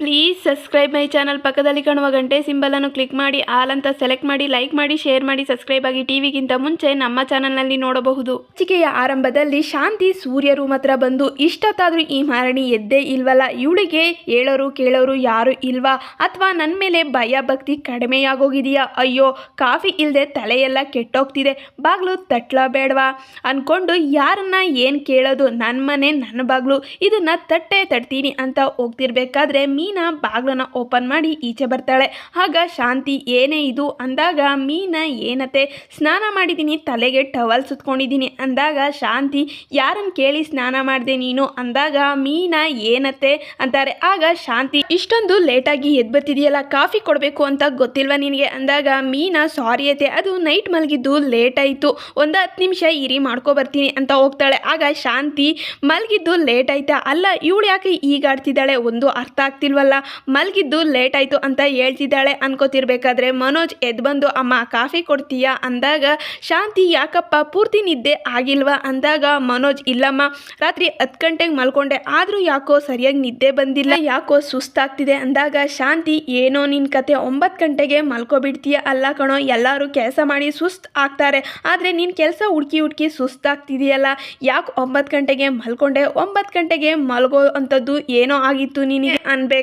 Please subscribe my channel ಪಕ್ಕದಲ್ಲಿ ಕಾಣುವ ಗಂಟೆ ಸಿಂಬಲನ್ನು ಕ್ಲಿಕ್ ಮಾಡಿ ಆಲ್ ಅಂತ ಸೆಲೆಕ್ಟ್ ಮಾಡಿ ಲೈಕ್ ಮಾಡಿ ಶೇರ್ ಮಾಡಿ ಸಬ್ಸ್ಕ್ರೈಬ್ ಆಗಿ ಟಿವಿಗಿಂತ ಮುಂಚೆ ನಮ್ಮ ಚಾನಲ್ನಲ್ಲಿ ನೋಡಬಹುದು. ಚಿಕೆಯ ಆರಂಭದಲ್ಲಿ ಶಾಂತಿ ಸೂರ್ಯ ರೂಮ್ ಹತ್ರ ಬಂದು ಇಷ್ಟೊತ್ತಾದರೂ ಈ ಮಾರಣಿ ಎದ್ದೇ ಇಲ್ವಲ್ಲ? ಇವಳಿಗೆ ಹೇಳೋರು ಕೇಳೋರು ಯಾರು ಇಲ್ವಾ? ಅಥವಾ ನನ್ನ ಮೇಲೆ ಭಯ, ಭಕ್ತಿ ಕಡಿಮೆಯಾಗೋಗಿದೆಯಾ? ಅಯ್ಯೋ, ಕಾಫಿ ಇಲ್ಲದೆ ತಲೆಯೆಲ್ಲ ಕೆಟ್ಟೋಗ್ತಿದೆ. ಬಾಗ್ಲು ತಟ್ಲ ಬೇಡವಾ? ಅನ್ಕೊಂಡು ಯಾರನ್ನ ಏನು ಕೇಳೋದು? ನನ್ನ ಮನೆ ನನ್ನ ಬಾಗ್ಲು. ಇದನ್ನ ತಟ್ಟೆ ತಡ್ತೀನಿ ಅಂತ ಹೋಗ್ತಿರ್ಬೇಕಾದ್ರೆ ಮೀನಾ ಬಾಗ್ಲನ್ನ ಓಪನ್ ಮಾಡಿ ಈಚೆ ಬರ್ತಾಳೆ. ಆಗ ಶಾಂತಿ, ಏನೇ ಇದು? ಅಂದಾಗ, ಮೀನಾ, ಏನತ್ತೆ? ಸ್ನಾನ ಮಾಡಿದ್ದೀನಿ ತಲೆಗೆ ಟವಲ್ ಸುತ್ಕೊಂಡಿದ್ದೀನಿ ಅಂದಾಗ, ಶಾಂತಿ ಯಾರನ್ನು ಕೇಳಿ ಸ್ನಾನ ಮಾಡಿದೆ ನೀನು? ಅಂದಾಗ, ಮೀನಾ, ಏನತ್ತೆ? ಅಂತಾರೆ. ಆಗ ಶಾಂತಿ, ಇಷ್ಟೊಂದು ಲೇಟಾಗಿ ಎದ್ದು ಬರ್ತಿದೆಯಲ್ಲ ಕಾಫಿ ಕೊಡಬೇಕು ಅಂತ ಗೊತ್ತಿಲ್ವಾ ನಿನಗೆ? ಅಂದಾಗ, ಮೀನಾ, ಸಾರಿ ಅತ್ತೆ, ಅದು ನೈಟ್ ಮಲಗಿದ್ದು ಲೇಟ್ ಆಯಿತು ಒಂದು ಹತ್ತು ನಿಮಿಷ ಇರಿ, ಮಾಡ್ಕೊ ಬರ್ತೀನಿ ಅಂತ ಹೋಗ್ತಾಳೆ. ಆಗ ಶಾಂತಿ, ಮಲಗಿದ್ದು ಲೇಟ್ ಆಯ್ತಾ ಅಲ್ಲ, ಇವಳು ಯಾಕೆ ಈಗ ಆಡ್ತಿದ್ದಾಳೆ ಒಂದು ಅರ್ಥ ಆಗ್ತಿಲ್ವಲ್ಲ ಮಲಗಿದ್ದು ಲೇಟ್ ಆಯಿತು ಅಂತ ಹೇಳ್ತಿದ್ದಾಳೆ ಅನ್ಕೋತಿರ್ಬೇಕಾದ್ರೆ, ಮನೋಜ್ ಎದ್ದು ಬಂದು ಅಮ್ಮ ಕಾಫಿ ಕೊಡ್ತೀಯಾ? ಅಂದಾಗ, ಶಾಂತಿ, ಯಾಕಪ್ಪ? ಪೂರ್ತಿ ನಿದ್ದೆ ಆಗಿಲ್ವಾ? ಅಂದಾಗ, ಮನೋಜ್, ಇಲ್ಲಮ್ಮ. ರಾತ್ರಿ ಹತ್ತು ಗಂಟೆಗೆ ಮಲ್ಕೊಂಡೆ. ಆದರೂ ಯಾಕೋ ಸರಿಯಾಗಿ ನಿದ್ದೆ ಬಂದಿಲ್ಲ. ಯಾಕೋ ಸುಸ್ತಾಗ್ತಿದೆ. ಅಂದಾಗ, ಶಾಂತಿ, ಏನೋ ನಿನ್ನ ಕತೆ ಒಂಬತ್ತು ಗಂಟೆಗೆ ಮಲ್ಕೊಬಿಡ್ತೀಯ? ಅಲ್ಲ ಕಣೋ, ಎಲ್ಲರೂ ಕೆಲಸ ಮಾಡಿ ಸುಸ್ತು ಆಗ್ತಾರೆ. ಆದರೆ ನಿನ್ನ ಕೆಲಸ ಹುಡುಕಿ ಹುಡುಕಿ ಸುಸ್ತಾಗ್ತಿದೆಯಲ್ಲ? ಯಾಕೆ ಒಂಬತ್ತು ಗಂಟೆಗೆ ಮಲ್ಕೊಂಡೆ? ಒಂಬತ್ತು ಗಂಟೆಗೆ ಮಲ್ಗೋ ಅಂಥದ್ದು ಏನೋ ಆಗಿತ್ತು ನಿನಗೆ?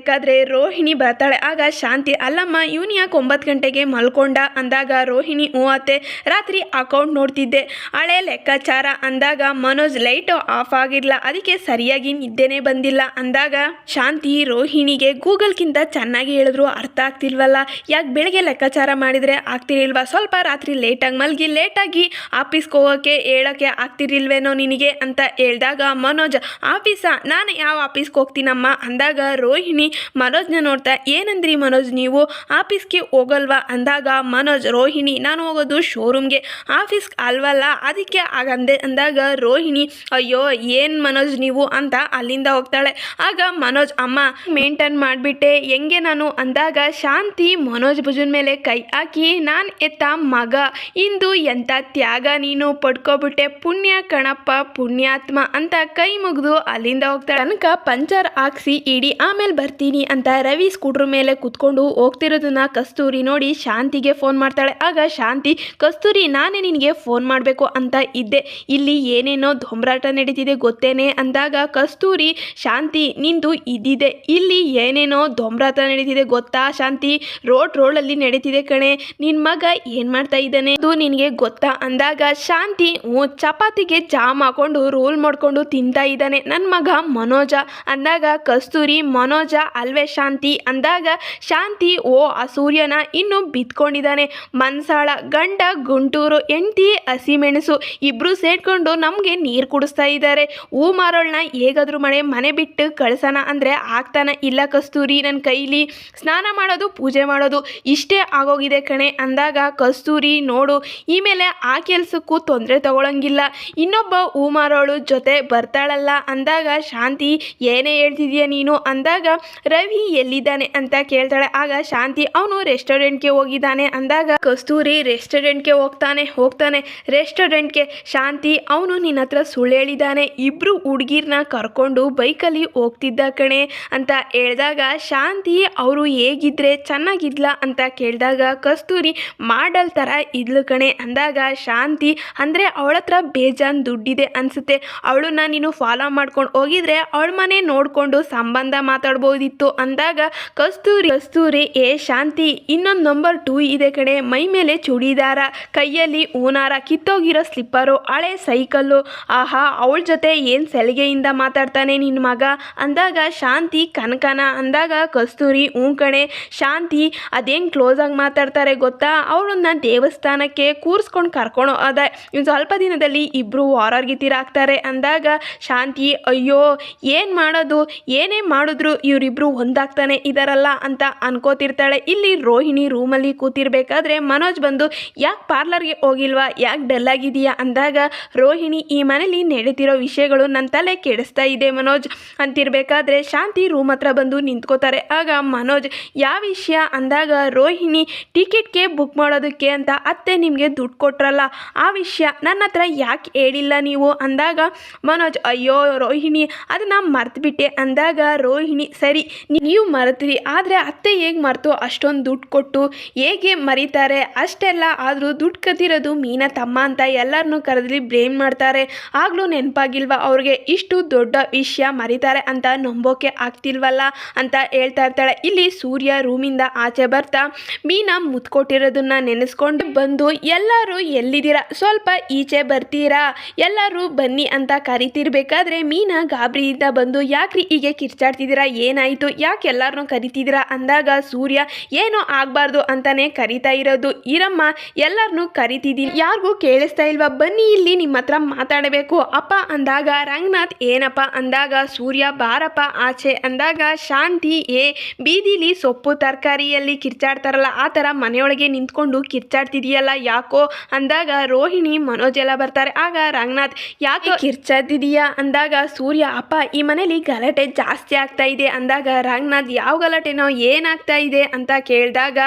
ಅನ್ಬೇಕಾದ್ರೆ ರೋಹಿಣಿ ಬರ್ತಾಳೆ. ಆಗ ಶಾಂತಿ, ಅಲ್ಲಮ್ಮ, ಇವನು ಯಾಕೆ ಒಂಬತ್ತು ಗಂಟೆಗೆ ಮಲ್ಕೊಂಡ? ಅಂದಾಗ ರೋಹಿಣಿ ಹೂವತ್ತೆ ರಾತ್ರಿ ಅಕೌಂಟ್ ನೋಡ್ತಿದ್ದೆ. ಹಳೆ ಲೆಕ್ಕಾಚಾರ. ಅಂದಾಗ, ಮನೋಜ್ ಲೈಟು ಆಫ್ ಆಗಿರಲ್ಲ ಅದಕ್ಕೆ ಸರಿಯಾಗಿ ನಿದ್ದೆನೇ ಬಂದಿಲ್ಲ. ಅಂದಾಗ ಶಾಂತಿ ರೋಹಿಣಿಗೆ ಗೂಗಲ್ಗಿಂತ ಚೆನ್ನಾಗಿ ಹೇಳಿದ್ರು. ಅರ್ಥ ಆಗ್ತಿಲ್ವಲ್ಲ? ಯಾಕೆ ಬೆಳಗ್ಗೆ ಲೆಕ್ಕಾಚಾರ ಮಾಡಿದರೆ ಆಗ್ತಿರಲಿಲ್ವ? ಸ್ವಲ್ಪ ರಾತ್ರಿ ಲೇಟಾಗಿ ಮಲಗಿ ಲೇಟಾಗಿ ಆಫೀಸ್ಗೆ ಹೋಗೋಕ್ಕೆ ಹೇಳೋಕ್ಕೆ ಆಗ್ತಿರಲಿಲ್ವೇನೋ ನಿನಗೆ? ಅಂತ ಹೇಳಿದಾಗ, ಮನೋಜ್, ಆಫೀಸಾ? ನಾನು ಯಾವ ಆಫೀಸ್ಗೆ ಹೋಗ್ತೀನಮ್ಮ? ಅಂದಾಗ ರೋಹಿಣಿ ಮನೋಜ್ನ ನೋಡ್ತಾ, ಏನಂದ್ರಿ ಮನೋಜ್ ನೀವು? ಆಫೀಸ್ಗೆ ಹೋಗಲ್ವಾ? ಅಂದಾಗ, ಮನೋಜ್, ರೋಹಿಣಿ, ನಾನು ಹೋಗೋದು ಶೋರೂಮ್ಗೆ. ಆಫೀಸ್ ಅಲ್ವಲ್ಲ? ಅದಕ್ಕೆ ಆಗಂದೆ ಅಂದಾಗ ರೋಹಿಣಿ, ಅಯ್ಯೋ, ಏನು ಮನೋಜ್ ನೀವು? ಅಂತ ಅಲ್ಲಿಂದ ಹೋಗ್ತಾಳೆ. ಆಗ ಮನೋಜ್, ಅಮ್ಮ, ಮೇಂಟೈನ್ ಮಾಡಿಬಿಟ್ಟೆ, ಹೆಂಗೆ ನಾನು? ಅಂದಾಗ, ಶಾಂತಿ, ಮನೋಜ್ ಭುಜನ್ ಮೇಲೆ ಕೈ ಹಾಕಿ, ನಾನು ಎತ್ತ ಮಗ. ಇಂದು ಎಂಥ ತ್ಯಾಗ ನೀನು? ಪಡ್ಕೊಬಿಟ್ಟೆ ಪುಣ್ಯ ಕಣಪ್ಪ, ಪುಣ್ಯಾತ್ಮ, ಅಂತ ಕೈ ಮುಗಿದು ಅಲ್ಲಿಂದ ಹೋಗ್ತಾಳೆ. ತನಕ ಪಂಚರ್ ಹಾಕ್ಸಿ ಇಡಿ, ಆಮೇಲೆ ಬರ್ತೀನಿ. ಅಂತ ರವಿ ಸ್ಕೂಟ್ರ್ ಮೇಲೆ ಕುತ್ಕೊಂಡು ಹೋಗ್ತಿರೋದನ್ನ ಕಸ್ತೂರಿ ನೋಡಿ ಶಾಂತಿಗೆ ಫೋನ್ ಮಾಡ್ತಾಳೆ. ಆಗ ಶಾಂತಿ, ಕಸ್ತೂರಿ, ನಾನೇ ನಿನಗೆ ಫೋನ್ ಮಾಡಬೇಕು ಅಂತ ಇದ್ದೆ. ಇಲ್ಲಿ ಏನೇನೋ ದೊಂಬರಾಟ ನಡೀತಿದೆ ಗೊತ್ತೇನೆ? ಅಂದಾಗ ಕಸ್ತೂರಿ, ಶಾಂತಿ, ನಿಂದು ಇದ್ದಿದೆ ಇಲ್ಲಿ ಏನೇನೋ ದೊಂಬರಾಟ ನಡೀತಿದೆ ಗೊತ್ತಾ ಶಾಂತಿ? ರೋಡ್ ರೋಡಲ್ಲಿ ನಡೀತಿದೆ ಕಣೆ. ನಿನ್ನ ಮಗ ಏನು ಮಾಡ್ತಾ ಇದ್ದಾನೆ? ಅದು ನಿನಗೆ ಗೊತ್ತಾ? ಅಂದಾಗ ಶಾಂತಿ ಚಪಾತಿಗೆ ಜಾಮ್ ಹಾಕೊಂಡು ರೋಲ್ ಮಾಡ್ಕೊಂಡು ತಿಂತಾ ಇದ್ದಾನೆ. ನನ್ನ ಮಗ ಮನೋಜ. ಅಂದಾಗ ಕಸ್ತೂರಿ, ಮನೋಜ ಅಲ್ವೇ ಶಾಂತಿ? ಅಂದಾಗ, ಶಾಂತಿ, ಓ, ಆ ಸೂರ್ಯನ ಇನ್ನು ಬಿತ್ಕೊಂಡಿದ್ದಾನೆ. ಮನ್ಸಾಳ, ಗಂಡ, ಗುಂಟೂರು, ಹೆಂಡತಿ, ಹಸಿಮೆಣಸು ಇಬ್ರು ಸೇರ್ಕೊಂಡು ನಮಗೆ ನೀರು ಕುಡಿಸ್ತಾ ಇದ್ದಾರೆ. ಹೂ ಮಾರೋಳನ್ನ ಹೇಗಾದರೂ ಮನೆ ಮನೆ ಬಿಟ್ಟು ಕಳ್ಸೋಣ ಅಂದರೆ ಆಗ್ತಾನೆ ಇಲ್ಲ ಕಸ್ತೂರಿ ನನ್ನ ಕೈಲಿ. ಸ್ನಾನ ಮಾಡೋದು, ಪೂಜೆ ಮಾಡೋದು ಇಷ್ಟೇ ಆಗೋಗಿದೆ ಕಣೆ. ಅಂದಾಗ, ಕಸ್ತೂರಿ, ನೋಡು, ಈ ಮೇಲೆ ಆ ಕೆಲಸಕ್ಕೂ ತೊಂದರೆ ತಗೊಳಂಗಿಲ್ಲ. ಇನ್ನೊಬ್ಬ ಹೂ ಮಾರೋಳು ಜೊತೆ ಬರ್ತಾಳಲ್ಲ. ಅಂದಾಗ, ಶಾಂತಿ, ಏನೇ ಹೇಳ್ತಿದೀಯ ನೀನು? ಅಂದಾಗ ರವಿ ಎಲ್ಲಿದ್ದಾನೆ ಅಂತ ಕೇಳ್ತಾಳೆ. ಆಗ ಶಾಂತಿ ಅವನು ರೆಸ್ಟೋರೆಂಟ್ಗೆ ಹೋಗಿದ್ದಾನೆ. ಅಂದಾಗ ಕಸ್ತೂರಿ ರೆಸ್ಟೋರೆಂಟ್ಗೆ ಹೋಗ್ತಾನೆ. ಹೋಗ್ತಾನೆ. ರೆಸ್ಟೋರೆಂಟ್ಗೆ ಶಾಂತಿ ಅವನು ನಿನ್ನ ಹತ್ರ ಸುಳ್ಳು ಹೇಳಿದ್ದಾನೆ. ಇಬ್ರು ಹುಡುಗಿರ್ನ ಕರ್ಕೊಂಡು ಬೈಕಲ್ಲಿ ಹೋಗ್ತಿದ್ದ ಕಣೆ ಅಂತ ಹೇಳಿದಾಗ ಶಾಂತಿ ಅವರು ಹೇಗಿದ್ರೆ ಚೆನ್ನಾಗಿದ್ಲ ಅಂತ ಕೇಳಿದಾಗ ಕಸ್ತೂರಿ ಮಾಡಲ್ ಥರ ಇದ್ಲು ಕಣೆ. ಅಂದಾಗ ಶಾಂತಿ ಅಂದರೆ ಅವಳ ಹತ್ರ ಬೇಜಾನ್ ದುಡ್ಡಿದೆ ಅನಿಸುತ್ತೆ. ಅವಳನ್ನ ನೀನು ಫಾಲೋ ಮಾಡ್ಕೊಂಡು ಹೋಗಿದ್ರೆ ಅವಳ ಮನೆ ನೋಡಿಕೊಂಡು ಸಂಬಂಧ ಮಾತಾಡ್ಬೋದಿತ್ತು ಅಂದಾಗ ಕಸ್ತೂರಿ ಕಸ್ತೂರಿ, ಏ ಶಾಂತಿ, ಇನ್ನೊಂದು ನಂಬರ್ ಟೂ ಇದೆ ಕಡೆ ಮೈ ಮೇಲೆ ಚೂಡಿದಾರ, ಕೈಯಲ್ಲಿ ಊನಾರ ಕಿತ್ತೋಗಿರೋ ಸ್ಲಿಪ್ಪರು ಹಳೆ ಸೈಕಲ್ಲು ಆಹಾ, ಅವಳ ಜೊತೆ ಏನು ಸಲಿಗೆಯಿಂದ ಮಾತಾಡ್ತಾನೆ ನಿನ್ನ ಮಗ? ಅಂದಾಗ ಶಾಂತಿ, ಕನಕನ, ಅಂದಾಗ ಕಸ್ತೂರಿ, ಹ್ಞೂ ಕಣೆ. ಶಾಂತಿ, ಅದೇನು ಕ್ಲೋಸಾಗಿ ಮಾತಾಡ್ತಾರೆ ಗೊತ್ತಾ? ಅವಳನ್ನ ದೇವಸ್ಥಾನಕ್ಕೆ ಕೂರಿಸ್ಕೊಂಡು ಕರ್ಕೊಂಡು ಹೋದ ಇನ್ನು ಸ್ವಲ್ಪ ದಿನದಲ್ಲಿ ಇಬ್ಬರು ವಾರರ್ಗಿತಿರಾಗ್ತಾರೆ ಅಂದಾಗ ಶಾಂತಿ, ಅಯ್ಯೋ, ಏನು ಮಾಡೋದು? ಏನೇ ಮಾಡಿದ್ರು ಇವರಿಬ್ರು ಒಂದಾಗ್ತಾನೆ ಇದಾರಲ್ಲ ಅಂತ ಅನ್ಕೋತಿರ್ತಾಳೆ. ಇಲ್ಲಿ ರೋಹಿಣಿ ರೂಮಲ್ಲಿ ಕೂತಿರ್ಬೇಕಾದ್ರೆ ಮನೋಜ್ ಬಂದು, ಯಾಕೆ ಪಾರ್ಲರ್ಗೆ ಹೋಗಿಲ್ವಾ? ಯಾಕೆ ಡಲ್ ಆಗಿದೆಯಾ ಅಂದಾಗ ರೋಹಿಣಿ ಈ ಮನೇಲಿ ನಡೀತಿರೋ ವಿಷಯಗಳು ನನ್ನ ತಲೆ ಕೆಡಿಸ್ತಾ ಇದೆ ಮನೋಜ್ ಅಂತಿರಬೇಕಾದ್ರೆ ಶಾಂತಿ ರೂಮ್ ಹತ್ರ ಬಂದು ನಿಂತ್ಕೋತಾರೆ. ಆಗ ಮನೋಜ್ ಯಾವ ವಿಷಯ? ಅಂದಾಗ ರೋಹಿಣಿ, ಟಿಕೆಟ್ಗೆ ಬುಕ್ ಮಾಡೋದಕ್ಕೆ ಅಂತ ಅತ್ತೆ ನಿಮಗೆ ದುಡ್ಡು ಕೊಟ್ರಲ್ಲ, ಆ ವಿಷಯ ನನ್ನ ಹತ್ರ ಯಾಕೆ ಹೇಳಿಲ್ಲ ನೀವು? ಅಂದಾಗ ಮನೋಜ್, ಅಯ್ಯೋ ರೋಹಿಣಿ ಅದನ್ನ ಮರ್ತುಬಿಟ್ಟೆ. ಅಂದಾಗ ರೋಹಿಣಿ, ಸರಿ ನೀವು ಮರೆತೀರಿ, ಆದರೆ ಅತ್ತೆ ಹೇಗೆ ಮರೆತು ಅಷ್ಟೊಂದು ದುಡ್ಡು ಕೊಟ್ಟು ಹೇಗೆ ಮರೀತಾರೆ? ಅಷ್ಟೆಲ್ಲ ಆದರೂ ದುಡ್ಡು ಕದಿರೋದು ಮೀನಾ ತಮ್ಮ ಅಂತ ಎಲ್ಲರನ್ನೂ ಕರೆದ್ಲಿ ಬ್ಲೇಮ್ ಮಾಡ್ತಾರೆ. ಆಗಲೂ ನೆನಪಾಗಿಲ್ವಾ ಅವ್ರಿಗೆ ಇಷ್ಟು ದೊಡ್ಡ ವಿಷಯ ಮರೀತಾರೆ ಅಂತ ನಂಬೋಕೆ ಆಗ್ತಿಲ್ವಲ್ಲ ಅಂತ ಹೇಳ್ತಾ ಇರ್ತಾಳೆ. ಇಲ್ಲಿ ಸೂರ್ಯ ರೂಮಿಂದ ಆಚೆ ಬರ್ತಾ ಮೀನಾ ಮುತ್ಕೊಟ್ಟಿರೋದನ್ನ ನೆನೆಸ್ಕೊಂಡು ಬಂದು, ಎಲ್ಲರೂ ಎಲ್ಲಿದ್ದೀರಾ? ಸ್ವಲ್ಪ ಈಚೆ ಬರ್ತೀರಾ? ಎಲ್ಲರೂ ಬನ್ನಿ ಅಂತ ಕರಿತಿರ್ಬೇಕಾದ್ರೆ ಮೀನಾ ಗಾಬರಿಯಿಂದ ಬಂದು, ಯಾಕ್ರಿ ಹೀಗೆ ಕಿರ್ಚಾಡ್ತಿದ್ದೀರಾ? ಏನಾಯಿತು? ಯಾಕೆ ಎಲ್ಲರನ್ನೂ ಕರಿತಿದ್ದೀರಾ ಅಂದಾಗ ಸೂರ್ಯ ಏನೋ ಆಗಬಾರ್ದು ಅಂತಲೇ ಕರಿತಾ ಇರೋದು. ಇರಮ್ಮ ಎಲ್ಲರನ್ನೂ ಕರಿತಿದ್ದೀನಿ ಯಾರಿಗೂ ಕೇಳಿಸ್ತಾ ಇಲ್ವಾ? ಬನ್ನಿ ಇಲ್ಲಿ ನಿಮ್ಮ ಹತ್ರ ಮಾತಾಡಬೇಕು. ಅಪ್ಪ ಅಂದಾಗ ರಂಗನಾಥ್ ಏನಪ್ಪ? ಅಂದಾಗ ಸೂರ್ಯ ಬಾರಪ್ಪ ಆಚೆ. ಅಂದಾಗ ಶಾಂತಿ ಏ ಬೀದಿಲಿ ಸೊಪ್ಪು ತರಕಾರಿಯಲ್ಲಿ ಕಿರ್ಚಾಡ್ತಾರಲ್ಲ ಆ ಥರ ಮನೆಯೊಳಗೆ ನಿಂತ್ಕೊಂಡು ಕಿರ್ಚಾಡ್ತಿದೆಯಲ್ಲ ಯಾಕೋ? ಅಂದಾಗ ರೋಹಿಣಿ ಮನೋಜ್ ಎಲ್ಲ ಬರ್ತಾರೆ. ಆಗ ರಂಗನಾಥ್ ಯಾಕೆ ಕಿರ್ಚಾಡ್ತಿದೀಯಾ? ಅಂದಾಗ ಸೂರ್ಯ ಅಪ್ಪ ಈ ಮನೇಲಿ ಗಲಾಟೆ ಜಾಸ್ತಿ ಆಗ್ತಾ ಇದೆ. ಅಂದಾಗ ರಂಗನಾಥ್, ಯಾವ ಗಲಾಟೆನೋ ಏನಾಗ್ತಾ ಇದೆ? ಅಂತ ಕೇಳಿದಾಗ,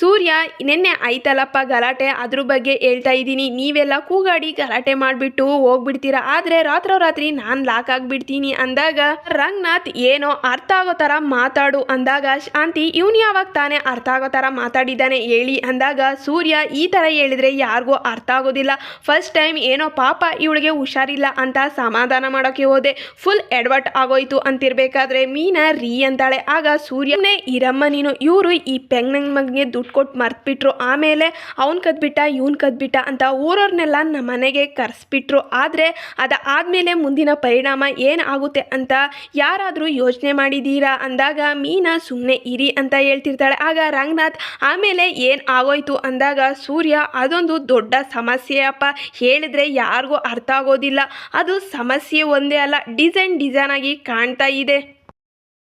ಸೂರ್ಯ, ನಿನ್ನೆ ಆಯ್ತಲ್ಲಪ್ಪ ಗಲಾಟೆ. ಅದ್ರ ಬಗ್ಗೆ ಹೇಳ್ತಾ ಇದ್ದೀನಿ. ನೀವೆಲ್ಲ ಕೂಗಾಡಿ ಗಲಾಟೆ ಮಾಡಿಬಿಟ್ಟು ಹೋಗ್ಬಿಡ್ತೀರಾ? ಆದರೆ ರಾತ್ರೋರಾತ್ರಿ ನಾನು ಲಾಕ್ ಆಗಿಬಿಡ್ತೀನಿ. ಅಂದಾಗ, ರಂಗನಾಥ್, ಏನೋ ಅರ್ಥ ಆಗೋ ಥರ ಮಾತಾಡು. ಅಂದಾಗ, ಶಾಂತಿ, ಇವನು ಯಾವಾಗ ತಾನೇ ಅರ್ಥ ಆಗೋ ಥರ ಮಾತಾಡಿದ್ದಾನೆ ಹೇಳಿ. ಅಂದಾಗ, ಸೂರ್ಯ, ಈ ಥರ ಹೇಳಿದರೆ ಯಾರಿಗೂ ಅರ್ಥ ಆಗೋದಿಲ್ಲ. ಫಸ್ಟ್ ಟೈಮ್ ಏನೋ ಪಾಪ ಇವಳಿಗೆ ಹುಷಾರಿಲ್ಲ ಅಂತ ಸಮಾಧಾನ ಮಾಡೋಕ್ಕೆ ಹೋದೆ. ಫುಲ್ ಎಡ್ವರ್ಟ್ ಆಗೋಯ್ತು ಅಂತಿರಬೇಕಾದ್ರೆ ಮೀನಾ, ರೀ ಅಂತಾಳೆ. ಆಗ ಸೂರ್ಯನೇ, ಇರಮ್ಮ, ನೀನು ಇವರು ಈ ಪೆಂಗ್ ಮಗನಿಗೆ ದುಡ್ಡು ಕೊಟ್ಟು ಮರ್ತ್ಬಿಟ್ರು. ಆಮೇಲೆ ಅವ್ನು ಕದ್ಬಿಟ್ಟ, ಇವ್ನು ಕದ್ಬಿಟ್ಟ ಅಂತ ಊರವ್ರನ್ನೆಲ್ಲ ನಮ್ಮ ಮನೆಗೆ ಕರೆಸ್ಬಿಟ್ರು. ಆದರೆ ಅದಾದಮೇಲೆ ಮುಂದಿನ ಪರಿಣಾಮ ಏನು ಆಗುತ್ತೆ ಅಂತ ಯಾರಾದರೂ ಯೋಚನೆ ಮಾಡಿದ್ದೀರಾ ಅಂದಾಗ, ಮೀನಾ ಸುಮ್ಮನೆ ಇರಿ ಅಂತ ಹೇಳ್ತಿರ್ತಾಳೆ. ಆಗ ರಂಗನಾಥ್, ಆಮೇಲೆ ಏನು ಆಗೋಯ್ತು? ಅಂದಾಗ, ಸೂರ್ಯ, ಅದೊಂದು ದೊಡ್ಡ ಸಮಸ್ಯೆ ಅಪ್ಪ. ಹೇಳಿದ್ರೆ ಯಾರಿಗೂ ಅರ್ಥ ಆಗೋದಿಲ್ಲ. ಅದು ಸಮಸ್ಯೆ ಒಂದೇ ಅಲ್ಲ. ಡಿಸೈನ್ ಡಿಸೈನ್ ಆಗಿ ಕಾಣ್ತಾ ಇದೆ.